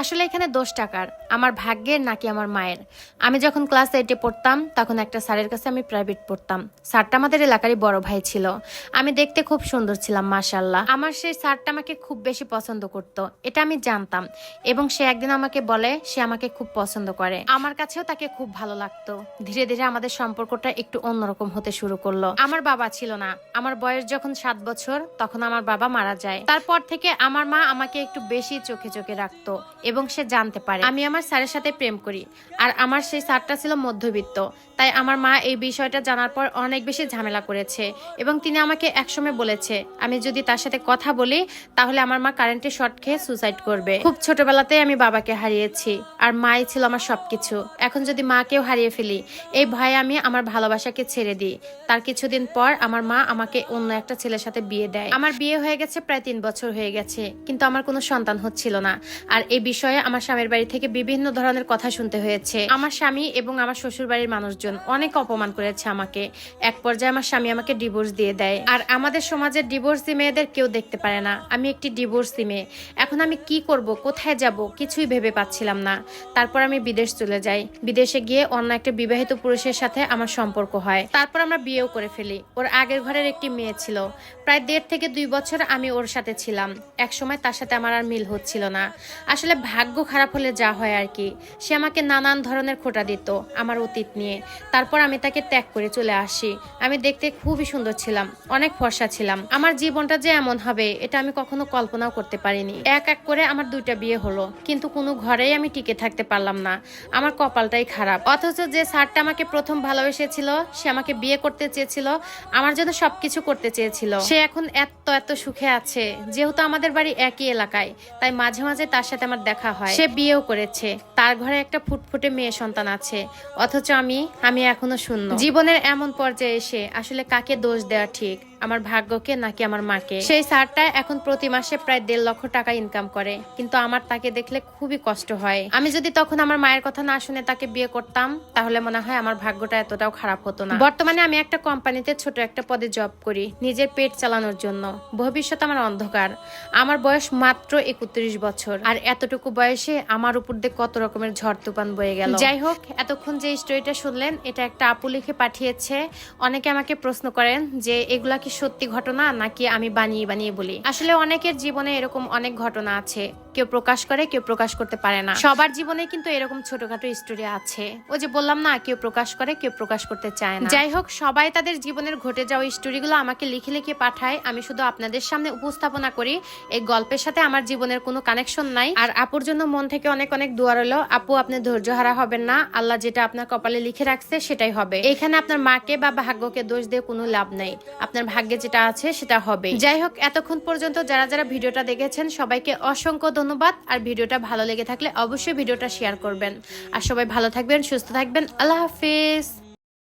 আসলে এখানে দোষ টাকার। আমার ভাগ্যের নাকি আমার মায়ের। আমি যখন ক্লাস এইটে পড়তাম, তখন একটা স্যারের কাছে আমি প্রাইভেট পড়তাম। স্যারটা আমাদের এলাকারই বড় ভাই ছিল। আমি দেখতে খুব সুন্দর ছিলাম মাশাল্লাহ আমার সেই স্যারটা আমাকে খুব বেশি পছন্দ করত, এটা আমি জানতাম। এবং সে একদিন আমাকে বলে, সে আমাকে খুব পছন্দ করে। আমার কাছেও তাকে খুব ভালো লাগতো। ধীরে ধীরে আমাদের সম্পর্কটা একটু অন্যরকম হতে শুরু করল। আমার বাবা ছিল না। আমার বয়স যখন সাত বছর, তখন আমার বাবা মারা যায়। তারপর থেকে আমার মা আমাকে একটু বেশি চোখে চোখে রাখতো। এবং সে জানতে পারে। আমি আমার স্যারের সাথে প্রেম করি, আর আমার সেই স্যারটা ছিল মধ্যবিত্ত। তাই আমার মা এই বিষয়টা জানার পর অনেক বেশি ঝামেলা করেছে এবং তিনি আমাকে একসময় বলেছে, আমি যদি তার সাথে কথা বলি, তাহলে আমার মা কারেন্টে শর্ট খেয়ে সুসাইড করবে। খুব ছোটবেলাতেই আমি বাবাকে হারিয়েছি, আর মাই ছিল আমার সবকিছু। এখন যদি মাকেও হারিয়ে ফেলি, এই ভয়ে আমি আমার ভালোবাসাকে ছেড়ে দিই। তার কিছুদিন পর আমার মা আমাকে অন্য একটা ছেলের সাথে বিয়ে দেয়। আমার বিয়ে হয়ে গেছে প্রায় তিন বছর হয়ে গেছে, কিন্তু আমার কোনো সন্তান হচ্ছিল না। আর এই বিষয়ে আমার স্বামীর বাড়ি থেকে বিভিন্ন ধরনের কথা শুনতে হয়েছে। আমার স্বামী এবং আমার শ্বশুর বাড়ির মানুষজন অনেক অপমান করেছে আমাকে। এক পর্যায়ে আমার স্বামী আমাকে ডিভোর্স দিয়ে দেয়। আর আমাদের সমাজের ডিভোর্সি মেয়েদের কেউ দেখতে পারে না। আমি একটি ডিভোর্সি মেয়ে। এখন আমি কি করব? কোথায় যাব? কিছুই ভেবে পাচ্ছিলাম না। তারপর আমি বিদেশ চলে যাই। বিদেশে গিয়ে অন্য একটা বিবাহিত পুরুষের সাথে আমার সম্পর্ক হয়। তারপর আমরা বিয়েও করে ফেলি। ওর আগের ঘরের একটি মেয়ে ছিল। প্রায় দেড় থেকে দুই বছর আমি ওর সাথে ছিলাম। এক সময় তার সাথে আমার আর মিল হচ্ছিল না। আসলে ভাগ্য খারাপ হলে যা হয় আর কি। সে আমাকে নানান ধরনের খোটা দিত, আমার অতীত নিয়ে। তারপর আমি তাকে ত্যাগ করে চলে আসি। আমি দেখতে খুবই সুন্দর ছিলাম, অনেক ফর্সা ছিলাম। আমার জীবনটা যে এমন হবে, এটা আমি কখনো কল্পনাও করতে পারিনি। এক এক করে আমার দুইটা বিয়ে হলো, কিন্তু কোনো ঘরেই আমি টিকে থাকতে পারলাম না। আমার কপালটাই খারাপ। অথচ যে স্যারটা আমাকে প্রথম ভালোবেসেছিল, সে আমাকে বিয়ে করতে চেয়েছিল, আমার জন্য সবকিছু করতে চেয়েছিল। সে এখন এত এত সুখে আছে, যেহেতু আমাদের বাড়ি একই এলাকায়, তাই মাঝে মাঝে তার সাথে আমার দেখা হয়। সে বিয়েও করেছে। তার ঘরে একটা ফুটফুটে মেয়ে সন্তান আছে। অথচ আমি আমি এখনও শূন্য। জীবনের এমন পর্যায়ে এসে আসলে কাকে দোষ দেওয়া ঠিক? আমার ভাগ্যকে নাকি আমার মাকে। সেই স্যারটা এখন প্রতি মাসে প্রায় দেড় লক্ষ টাকা ইনকাম করে, কিন্তু আমার তাকে দেখলে খুবই কষ্ট হয়। আমি যদি তখন আমার মায়ের কথা না শুনে তাকে বিয়ে করতাম, তাহলে মনে হয় আমার ভাগ্যটা এতটাও খারাপ হতো না। বর্তমানে আমি একটা কোম্পানিতে ছোট একটা পদে জব করি, নিজের পেট চালানোর জন্য। ভবিষ্যৎ আমার অন্ধকার। আমার বয়স মাত্র একত্রিশ বছর, আর এতটুকু বয়সে আমার উপর দিয়ে কত রকমের ঝড় তুফান বয়ে গেল। যাই হোক, এতক্ষণ যে স্টোরিটা শুনলেন, এটা একটা আপু লিখে পাঠিয়েছে। অনেকে আমাকে প্রশ্ন করেন যে, এগুলা কি সত্যি ঘটনা নাকি আমি বানিয়ে বানিয়ে বলি? আসলে অনেকের জীবনে এরকম অনেক ঘটনা আছে। কেউ প্রকাশ করে, কেউ প্রকাশ করতে পারে না। সবার জীবনে কিন্তু এরকম ছোটখাটো স্টোরি আছে। ও যে বললাম না, কেউ প্রকাশ করে, কেউ প্রকাশ করতে চায় না। যাই হোক, সবাই তাদের জীবনের ঘটে যাওয়া স্টোরিগুলো আমাকে লিখে লিখে পাঠায়। আমি শুধু আপনাদের সামনে উপস্থাপনা করি। এই গল্পের সাথে আমার জীবনের কোনো কানেকশন নাই। আর আপুর জন্য মন থেকে অনেক অনেক দোয়া রইল। আপু, আপনি ধৈর্য হারা হবেন না। আল্লাহ যেটা আপনার কপালে লিখে রাখছে, সেটাই হবে। এখানে আপনার মাকে বা ভাগ্যকে দোষ দিয়ে কোনো লাভ নেই। আপনার ভাগ্যে যেটা আছে, সেটা হবে যাই হোক এতক্ষণ পর্যন্ত যারা যারা ভিডিওটা দেখেছেন, সবাইকে অসংখ্য ধন্যবাদ। আর ভিডিওটা ভালো লেগে থাকলে অবশ্যই ভিডিওটা শেয়ার করবেন। আর সবাই ভালো থাকবেন, সুস্থ থাকবেন। আল্লাহ হাফিজ।